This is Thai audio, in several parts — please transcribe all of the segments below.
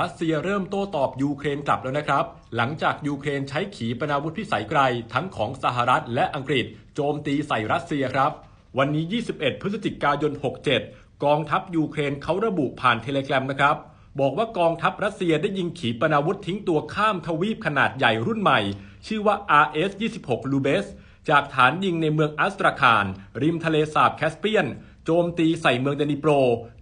รัสเซียเริ่มโต้ตอบยูเครนกลับแล้วนะครับ หลังจากยูเครนใช้ขีปนาวุธพิสัยไกล ทั้งของสหรัฐและอังกฤษ โจมตีใส่รัสเซียครับ วันนี้ 21 พฤศจิกายน 67 กองทัพยูเครนเขาระบุผ่านเทเล gram นะครับ บอกว่ากองทัพรัสเซียได้ยิงขีปนาวุธทิ้งตัวข้ามทวีปขนาดใหญ่รุ่นใหม่ ชื่อว่า RS-26 ลูเบสจากฐานยิงในเมืองอัสตราคานริมทะเลสาบแคสเปียน โจมตีใส่เมืองเดนิโปร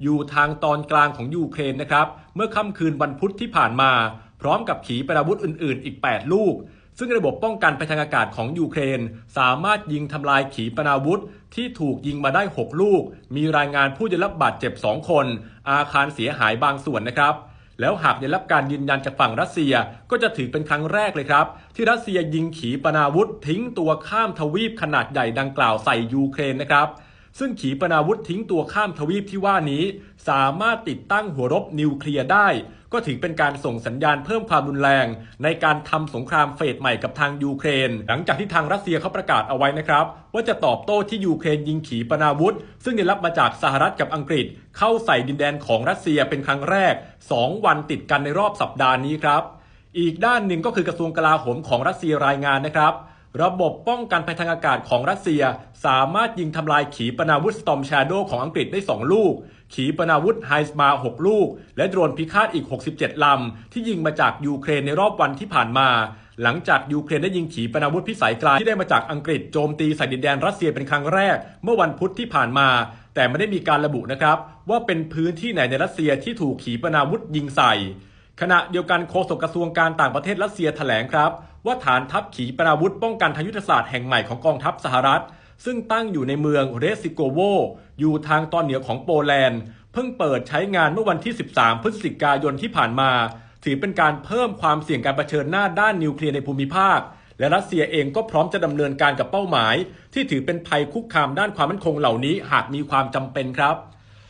อยู่ทางตอนกลางของยูเครนนะครับ เมื่อค่ำคืนวันพุธที่ผ่านมา พร้อมกับขีปนาวุธอื่น ๆ อีก 8 ลูก ซึ่งระบบป้องกันภัยทางอากาศของยูเครน สามารถยิงทำลายขีปนาวุธที่ถูกยิงมาได้ 6 ลูก มีรายงานผู้ได้รับบาดเจ็บ 2 คน อาคารเสียหายบางส่วนนะครับแล้วหากได้รับการยืนยันจากฝั่งรัสเซียก็จะถือเป็นครั้งแรกเลยครับ ที่รัสเซียยิงขีปนาวุธทิ้งตัวข้ามทวีปขนาดใหญ่ดังกล่าวใส่ยูเครนนะครับ ซึ่งขีปนาวุธทิ้งตัวข้ามทวีปที่ว่านี้ สามารถติดตั้งหัวรบนิวเคลียร์ได้ ก็ถือเป็นการส่งสัญญาณเพิ่มความรุนแรง ในการทำสงครามเฟสใหม่กับทางยูเครน หลังจากที่ทางรัสเซียเขาประกาศเอาไว้นะครับ ว่าจะตอบโต้ที่ยูเครนยิงขีปนาวุธ ซึ่งได้รับมาจากสหรัฐกับอังกฤษ เข้าใส่ดินแดนของรัสเซียเป็นครั้งแรก 2 วันติดกันในรอบสัปดาห์นี้ครับ อีกด้านหนึ่งก็คือกระทรวงกลาโหมของรัสเซียรายงานนะครับ ระบบป้องกันภัยทางอากาศของรัสเซีย สามารถยิงทำลายขีปนาวุธ Storm Shadow ของอังกฤษได้ 2 ลูก ขีปนาวุธไฮสมา 6 ลูก และโดรนพิฆาตอีก 67 ลำ ที่ยิงมาจากยูเครนในรอบวันที่ผ่านมา หลังจากยูเครนได้ยิงขีปนาวุธพิสัยไกลที่ได้มาจากอังกฤษโจมตีใส่ดินแดนรัสเซียเป็นครั้งแรก เมื่อวันพุธที่ผ่านมา แต่ไม่ได้มีการระบุนะครับ ว่าเป็นพื้นที่ไหนในรัสเซียที่ถูกขีปนาวุธยิงใส่ ขณะเดียวกันโฆษกกระทรวงการต่างประเทศรัสเซียแถลงครับ ว่าฐานทัพขีปนาวุธป้องกันทางยุทธศาสตร์แห่งใหม่ของกองทัพสหรัฐ ซึ่งตั้งอยู่ในเมืองเรซิโกโว อยู่ทางตอนเหนือของโปแลนด์ เพิ่งเปิดใช้งานเมื่อวันที่ 13 พฤศจิกายนที่ผ่านมา ถือเป็นการเพิ่มความเสี่ยงการเผชิญหน้าด้านนิวเคลียร์ในภูมิภาค และรัสเซียเองก็พร้อมจะดำเนินการกับเป้าหมาย ที่ถือเป็นภัยคุกคามด้านความมั่นคงเหล่านี้ หากมีความจำเป็นครับ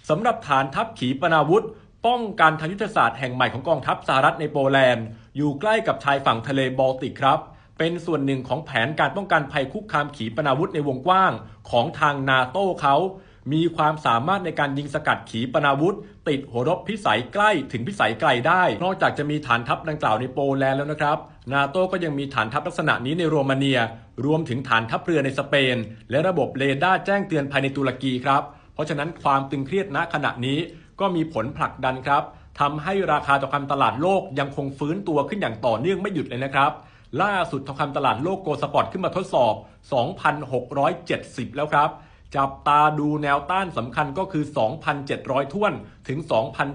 สำหรับฐานทัพขีปนาวุธ ป้องกันทางยุทธศาสตร์แห่งใหม่ของกองทัพสหรัฐในโปแลนด์ อยู่ใกล้กับชายฝั่งทะเลบอลติกครับ เป็นส่วนหนึ่งของแผนการป้องกันภัยคุกคามขีปนาวุธในวงกว้างของทางนาโต้เขามีความสามารถในการยิงสกัดขีปนาวุธ ติดหัวรบพิสัยใกล้ถึงพิสัยไกลได้ นอกจากจะมีฐานทัพดังกล่าวในโปแลนด์แล้วนะครับ นาโต้ก็ยังมีฐานทัพลักษณะนี้ในโรมาเนีย รวมถึงฐานทัพเรือในสเปน และระบบเรดาร์แจ้งเตือนภายในตุรกีครับ เพราะฉะนั้นความตึงเครียดณขณะนี้ ก็มีผลผลักดันครับทำให้ราคาทองคำตลาดโลกยังคงฟื้นตัวขึ้นอย่างต่อเนื่องไม่หยุดเลยนะครับ ล่าสุดทองคำตลาดโลกโกลสปอร์ตขึ้นมาทดสอบ 2,670 แล้วครับ จับตาดูแนวต้านสำคัญก็คือ 2,700ท้วนถึง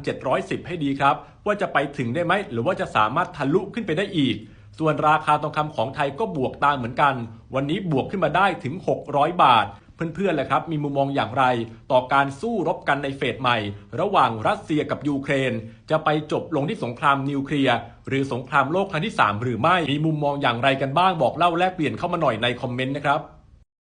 2,710 ให้ดีครับ ว่าจะไปถึงได้ไหม หรือว่าจะสามารถทะลุขึ้นไปได้อีก ส่วนราคาทองคำของไทยก็บวกตามเหมือนกัน วันนี้บวกขึ้นมาได้ถึง 600 บาท เพื่อนๆแหละครับมีมุมมองอย่างไร ต่อการสู้รบกันในเฟสใหม่ ระหว่างรัสเซียกับยูเครน จะไปจบลงที่สงครามนิวเคลียร์หรือสงครามโลกครั้งที่ 3 หรือไม่มีมุมมองอย่างไรกันบ้างบอกเล่าแลกเปลี่ยนเข้ามาหน่อยในคอมเมนต์นะครับ